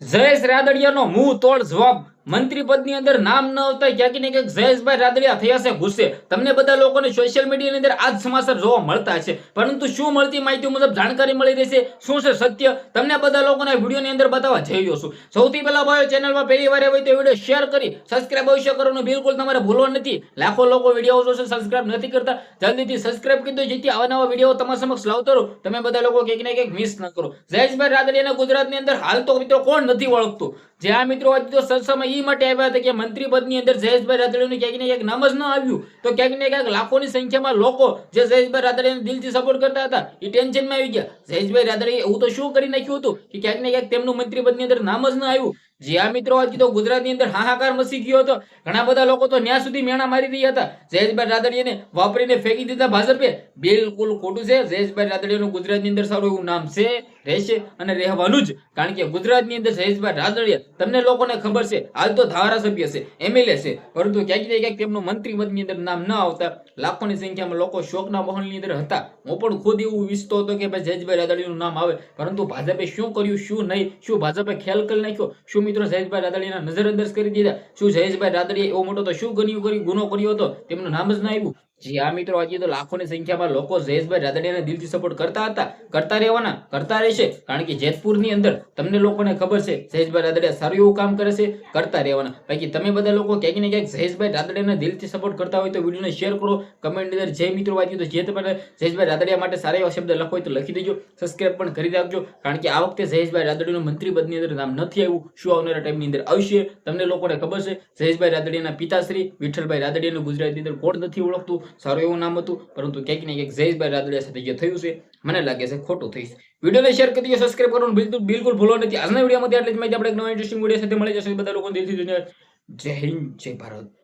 જયેશ રાદડિયાનો મુંહ તોડ જવાબ. મંત્રી પદની અંદર નામ ન આવતા ક્યાંક ને ક્યાંક જયેશભાઈ રાદડિયા થયા છે ગુસ્સે. તમને બધા લોકોને સોશિયલ મીડિયાની અંદર આજ સમાચાર જોવા મળતા છે. પરંતુ શું મળતી માહિતી મુજબ જાણકારી મળી રહી છે? શું છે સત્ય? તમને બધા લોકોને વિડીયોની અંદર બતાવવા જઈ રહ્યો છું. સૌથી પહેલા ભાઈઓ ચેનલમાં પહેલી વાર હોય તો વીડિયો શેર કરી સબસ્ક્રાઇબ અવશ્ય કરવાનું બિલકુલ તમારે ભૂલવા નથી. લાખો લોકો વીડિયો જોશે સબસ્ક્રાઇબ નથી કરતા. જલ્દીથી સબસ્ક્રાઇબ કરી દો, જેથી આવા નવા વીડિયો તમારા સમક્ષ લાવતો રહો. તમે બધા લોકો ક્યાંક ને ક્યાંક મિસ ન કરો. જયેશભાઈ રાદડિયાના ગુજરાતની અંદર હાલ તો મિત્રો કોણ નથી ઓળખતું જે આ મિત્રો આજે તો સંસ્થામાં એ માટે આવ્યા હતા કે મંત્રી પદની અંદર જયેશભાઈ રાદડિયાનું ક્યાંક ને ક્યાંક નામ જ ન આવ્યું, તો ક્યાંક ને ક્યાંક લાખોની સંખ્યામાં લોકો જે જયેશભાઈ રાદડિયાને દિલથી સપોર્ટ કરતા હતા એ ટેન્શનમાં આવી ગયા. જયેશભાઈ રાદડિયાએ એવું તો શું કરી નાખ્યું હતું કે ક્યાંક ને ક્યાંક તેમનું મંત્રી પદની અંદર નામ જ ન આવ્યું જે આ મિત્રો, આજ તો ગુજરાતની અંદર હાહાકાર મસી ગયો હતો. ઘણા બધા લોકો તો ન્યા સુધી મેણા મારી રહ્યા હતા. જયેશભાઈ રાદડીયાને વાપરીને ફેંકી દીધા ભાજપે. બિલકુલ ખોટું છે. જયેશભાઈ રાદડીયાનું ગુજરાતની અંદર સારું એવું નામ છે, રહેશે અને રહેવાનું જ. કારણ કે ગુજરાતની અંદર જયેશભાઈ રાદડિયા, તમને લોકોને ખબર છે, હાલ તો ધારાસભ્ય છે એમએલએ છે. પરંતુ ક્યાંક ને ક્યાંક તેમનું મંત્રી અંદર નામ ન આવતા લાખોની સંખ્યામાં લોકો શોકના માહોલની અંદર હતા. હું પણ ખુદ એવું ઈચ્છતો હતો કે ભાઈ જયેશભાઈ રાદડીયાનું નામ આવે. પરંતુ ભાજપે શું કર્યું, શું નહીં, શું ભાજપે ખ્યાલ કરી નાખ્યો, શું મિત્રો જયેશભાઈ નજર નજરઅંદાજ કરી દીધા. શું જયેશભાઈ રાદડીએ એવો મોટો તો શું ગણ્યું કર્યું? ગુનો કર્યો હતો? તેમનું નામ જ ના આવ્યું. જી આ મિત્રો, આજે તો લાખોની સંખ્યામાં લોકો જયેશભાઈ રાદડિયાને દિલથી સપોર્ટ કરતા હતા, કરતા રહેવાના, કરતા રહેશે. કારણ કે જેતપુરની અંદર તમને લોકોને ખબર છે, જયેશભાઈ રાદડિયા સારું એવું કામ કરે છે, કરતા રહેવાના. બાકી તમે બધા લોકો ક્યાંક ને ક્યાંક જયેશભાઈ રાદડિયાને દિલથી સપોર્ટ કરતા હોય તો વિડીયોને શેર કરો કમેન્ટ અંદર જે મિત્રો વાંચ્યું તો જે તમારે જયેશભાઈ રાદડિયા માટે સારા એવા શબ્દ લખો તો લખી દેજો સબસ્ક્રાઇબ પણ કરી રાખજો. કારણ કે આ વખતે જયેશભાઈ રાદડિયાનું મંત્રી પદની અંદર નામ નથી આવ્યું, શું આવનારા ટાઈમની અંદર આવશે, તમને લોકોને ખબર છે, જયેશભાઈ રાદડિયાના પિતાશ્રી, વિઠ્ઠલભાઈ રાદડિયાનું ગુજરાતની અંદર કોણ નથી ઓળખતું સારું એવું નામ હતું, પરંતુ ક્યાંક ને ક્યાંક જયેશભાઈ રાદડિયા સાથે જે થયું છે, મને લાગે છે ખોટું થઈશ વિડીયોને શેર કરી દો સબસ્ક્રાઈબ કરવાનું બિલકુલ બિલકુલ ભૂલો નથી. આજના વિડીયોમાં આટલી જ માહિતી આપણે એક નવા ઇન્ટરેસ્ટિંગ વીડિયો સાથે મળી જશે. બધા લોકો દિલથી જય હિન્દ, જય ભારત.